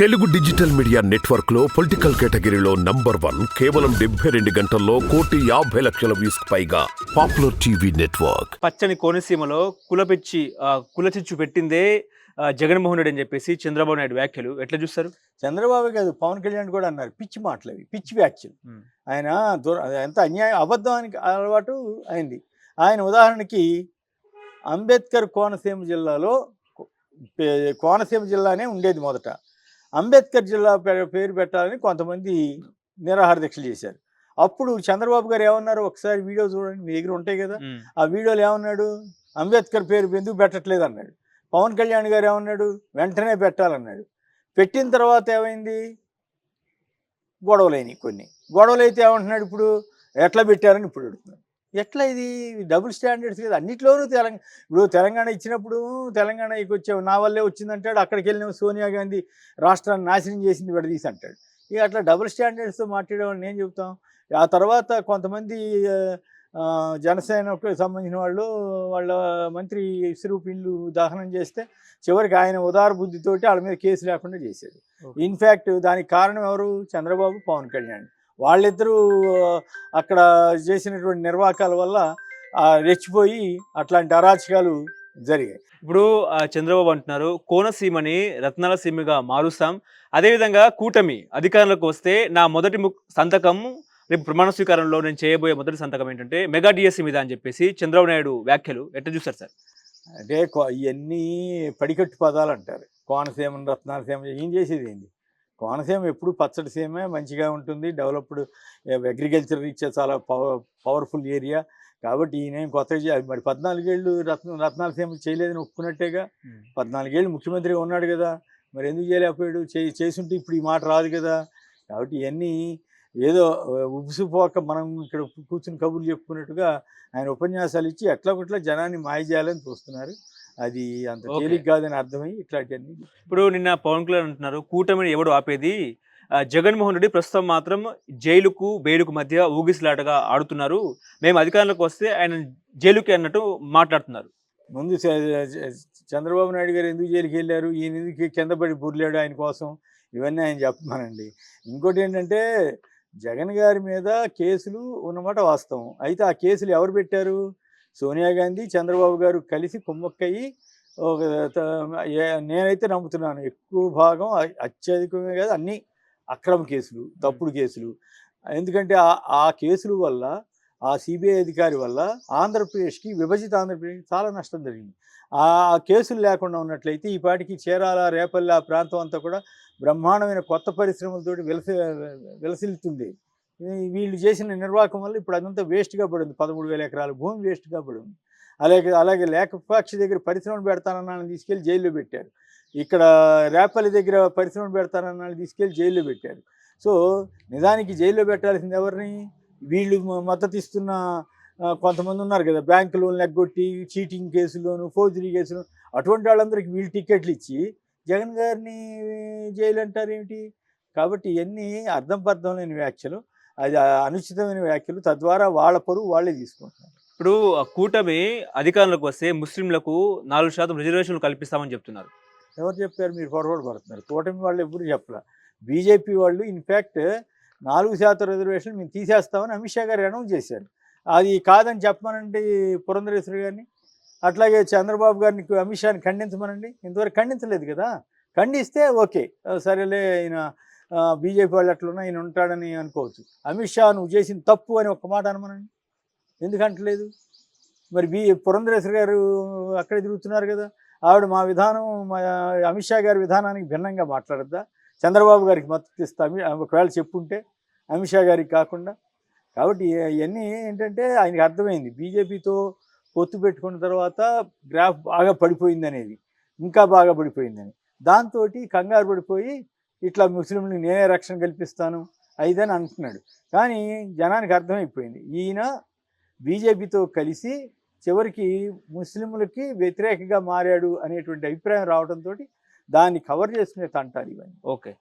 Telugu digital media నెట్వర్క్లో political కేటగిరీలో number one కేవలం డెబ్బై రెండు గంటల్లో కోటి యాభై లక్షల వ్యూస్ పైగా పాపులర్ టీవీ నెట్వర్క్. పచ్చని కోనసీమలో కులపిచ్చి కులచిచ్చు పెట్టిందే జగన్మోహన్ రెడ్డి అని చెప్పేసి చంద్రబాబు నాయుడు వ్యాఖ్యలు. ఎట్లా చూస్తారు? చంద్రబాబు కాదు పవన్ కళ్యాణ్ కూడా అన్నారు పిచ్చి మాటలు అవి పిచ్చి వ్యాఖ్యలు. ఆయన ఎంత అన్యాయం అబద్ధానికి అలవాటు అయింది. ఆయన ఉదాహరణకి అంబేద్కర్ కోనసీమ జిల్లాలో కోనసీమ జిల్లానే ఉండేది మొదట. అంబేద్కర్ జిల్లా పేరు పెట్టాలని కొంతమంది నిరాహార దీక్షలు చేశారు. అప్పుడు చంద్రబాబు గారు ఏమన్నారు? ఒకసారి వీడియో చూడండి మీ దగ్గర ఉంటాయి కదా. ఆ వీడియోలో ఏమన్నాడు? అంబేద్కర్ పేరు ఎందుకు పెట్టట్లేదు అన్నాడు. పవన్ కళ్యాణ్ గారు ఏమన్నాడు? వెంటనే పెట్టాలన్నాడు. పెట్టిన తర్వాత ఏమైంది? గొడవలైనవి కొన్ని. గొడవలు అయితే ఏమంటున్నాడు ఇప్పుడు? ఎట్లా పెట్టారని ఇప్పుడు అడుగుతున్నాడు. ఎట్లా ఇది? డబుల్ స్టాండర్డ్స్ కదా. అన్నిట్లోనూ తెలంగాణ ఇప్పుడు తెలంగాణ ఇచ్చినప్పుడు తెలంగాణకి వచ్చావు నా వల్లే వచ్చిందంటాడు అక్కడికి వెళ్ళిన సోనియా గాంధీ రాష్ట్రాన్ని నాశనం చేసింది విడదీసి అంటాడు. ఇక అట్లా డబుల్ స్టాండర్డ్స్తో మాట్లాడేవాళ్ళని ఏం చెబుతాం ఆ తర్వాత కొంతమంది జనసేనకు సంబంధించిన వాళ్ళు వాళ్ళ మంత్రి ఇసురూపిళ్ళు దహనం చేస్తే చివరికి ఆయన ఉదార బుద్ధితోటి వాళ్ళ మీద కేసు లేకుండా చేశాడు. Okay. ఇన్ఫ్యాక్ట్ దానికి కారణం ఎవరు? చంద్రబాబు పవన్ కళ్యాణ్. వాళ్ళిద్దరూ అక్కడ చేసినటువంటి నిర్వాకాల వల్ల రెచ్చిపోయి అట్లాంటి అరాచకాలు జరిగాయి. ఇప్పుడు చంద్రబాబు అంటున్నారు కోనసీమని రత్నాల సీమగా మారుస్తాం. అదేవిధంగా కూటమి అధికారంలోకి వస్తే నా మొదటి సంతకం రేపు ప్రమాణ స్వీకారంలో నేను చేయబోయే మొదటి సంతకం ఏంటంటే మెగా డిఎస్సి మీద అని చెప్పేసి చంద్రబాబు నాయుడు వ్యాఖ్యలు ఎట్లా చూస్తారు సార్? అంటే ఇవన్నీ పడికట్టు పదాలు అంటారు కోనసీమ రత్నాల సీమ ఏం చేసేది ఏంది? కోనసీమ ఎప్పుడు పచ్చడి సీమే మంచిగా ఉంటుంది. డెవలప్డ్ అగ్రికల్చర్ రీచ్ చాలా పవర్ పవర్ఫుల్ ఏరియా కాబట్టి ఈయన కొత్తగా చే- మరి పద్నాలుగేళ్ళు రత్న రత్నాల సీమ చేయలేదని ఒప్పుకున్నట్టేగా. పద్నాలుగేళ్ళు ముఖ్యమంత్రిగా ఉన్నాడు కదా. మరి ఎందుకు చేయలేకపోయాడు? చేయి చేసుంటే ఇప్పుడు ఈ మాట రాదు కదా. కాబట్టి ఇవన్నీ ఏదో ఉబుసుపోక మనం ఇక్కడ కూర్చుని కబుర్లు చెప్పుకున్నట్టుగా ఆయన ఉపన్యాసాలు ఇచ్చి ఎట్లా ఒకట్లా జనాన్ని మాయ చేయాలని చూస్తున్నారు. అది అంత. తేలిక కాదని అర్థమై ఇట్లాంటివన్నీ ఇప్పుడు నిన్న పవన్ కళ్యాణ్ అంటున్నారు కూటమిని ఎవడు ఆపేది? జగన్మోహన్ రెడ్డి ప్రస్తుతం మాత్రం జైలుకు బెయిలుకు మధ్య ఊగిసలాటగా ఆడుతున్నారు. మేము అధికారంలోకి వస్తే ఆయన జైలుకి అన్నట్టు మాట్లాడుతున్నారు. ముందు చంద్రబాబు నాయుడు గారు ఎందుకు జైలుకి వెళ్ళారు? ఈయన ఎందుకు కింద పడి బుర్లాడు ఆయన కోసం? ఇవన్నీ ఆయన చెప్పమానండి. ఇంకోటి ఏంటంటే జగన్ గారి మీద కేసులు ఉన్నమాట వాస్తవం. అయితే ఆ కేసులు ఎవరు పెట్టారు? సోనియా గాంధీ చంద్రబాబు గారు కలిసి కుమ్మక్కయ్యి ఒక నేనైతే నమ్ముతున్నాను ఎక్కువ భాగం అత్యధికమే కాదు అన్నీ అక్రమ కేసులు తప్పుడు కేసులు. ఎందుకంటే ఆ ఆ కేసుల వల్ల ఆ సిబిఐ అధికారి వల్ల ఆంధ్రప్రదేశ్కి విభజిత ఆంధ్రప్రదేశ్కి చాలా నష్టం జరిగింది. ఆ కేసులు లేకుండా ఉన్నట్లయితే ఈ పాటికి చీరాల రేపల్లి ఆ ప్రాంతం అంతా కూడా బ్రహ్మాండమైన కొత్త పరిశ్రమలతోటి విలసి విలసిల్లుతుంది. ఈ- వీళ్ళు చేసిన నిర్వాహకం వల్ల ఇప్పుడు అదంతా వేస్ట్గా పడింది. పదమూడు వేల ఎకరాల భూమి వేస్ట్గా పడింది. అలాగే అలాగే లేఖపాక్షి దగ్గర పరిశ్రమలు పెడతానన్నాను తీసుకెళ్ళి జైల్లో పెట్టారు. ఇక్కడ రేపల్లి దగ్గర పరిశ్రమలు పెడతానన్నాను తీసుకెళ్ళి జైల్లో పెట్టారు. సో నిజానికి జైల్లో పెట్టాల్సింది ఎవరిని? వీళ్ళు మద్దతు ఇస్తున్న కొంతమంది ఉన్నారు కదా బ్యాంకు లోన్లు ఎగ్గొట్టి చీటింగ్ కేసులోను ఫోర్జరీ కేసులు అటువంటి వాళ్ళందరికీ వీళ్ళు టికెట్లు ఇచ్చి జగన్ గారిని జైలు అంటారు ఏమిటి కాబట్టి ఇవన్నీ అర్థం పర్థం లేని వ్యాఖ్యలు. అది అనుచితమైన వ్యాఖ్యలు తద్వారా వాళ్ళ పరువు వాళ్ళే తీసుకుంటున్నారు. ఇప్పుడు ఆ కూటమి అధికారంలోకి వస్తే ముస్లింలకు నాలుగు శాతం రిజర్వేషన్లు కల్పిస్తామని చెప్తున్నారు. ఎవరు చెప్పారు? మీరు పొరపాటు పడుతున్నారు. కూటమి వాళ్ళు ఎప్పుడు చెప్పలే. బీజేపీ వాళ్ళు ఇన్ఫ్యాక్ట్ నాలుగు శాతం రిజర్వేషన్ మేము తీసేస్తామని అమిత్ షా గారు అనౌన్స్ చేశారు. అది కాదని చెప్పమనండి పురంధరేశ్వరి గారిని. అట్లాగే చంద్రబాబు గారిని అమిత్ షాని ఖండించమనండి. ఇంతవరకు ఖండించలేదు కదా. ఖండిస్తే ఓకే. సరేలే ఆయన బీజేపీ వాళ్ళు అట్లున్నా ఆయన ఉంటాడని అనుకోవచ్చు. అమిత్ షా నువ్వు చేసిన తప్పు అని ఒక్క మాట అనమనండి. ఎందుకంటలేదు? మరి బీ పురంధరేశ్వరి గారు అక్కడే తిరుగుతున్నారు కదా. ఆవిడ మా విధానం మా అమిత్ షా గారి విధానానికి భిన్నంగా మాట్లాడద్దా? చంద్రబాబు గారికి మద్దతు ఇస్తా ఒకవేళ చెప్పుంటే అమిత్ షా గారికి కాకుండా. కాబట్టి ఇవన్నీ ఏంటంటే ఆయనకి అర్థమైంది. బీజేపీతో పొత్తు పెట్టుకున్న తర్వాత గ్రాఫ్ బాగా పడిపోయింది అనేది ఇంకా బాగా పడిపోయిందని. దాంతో కంగారు పడిపోయి ఇట్లా ముస్లింలకు నేనే రక్షణ కల్పిస్తాను అయిదని అంటున్నాడు. కానీ జనానికి అర్థమైపోయింది. ఈయన బీజేపీతో కలిసి చివరికి ముస్లింలకి వ్యతిరేకంగా మారాడు అనేటువంటి అభిప్రాయం రావడంతో దాన్ని కవర్ చేసుకునే తంటారు ఇవన్నీ. ఓకే.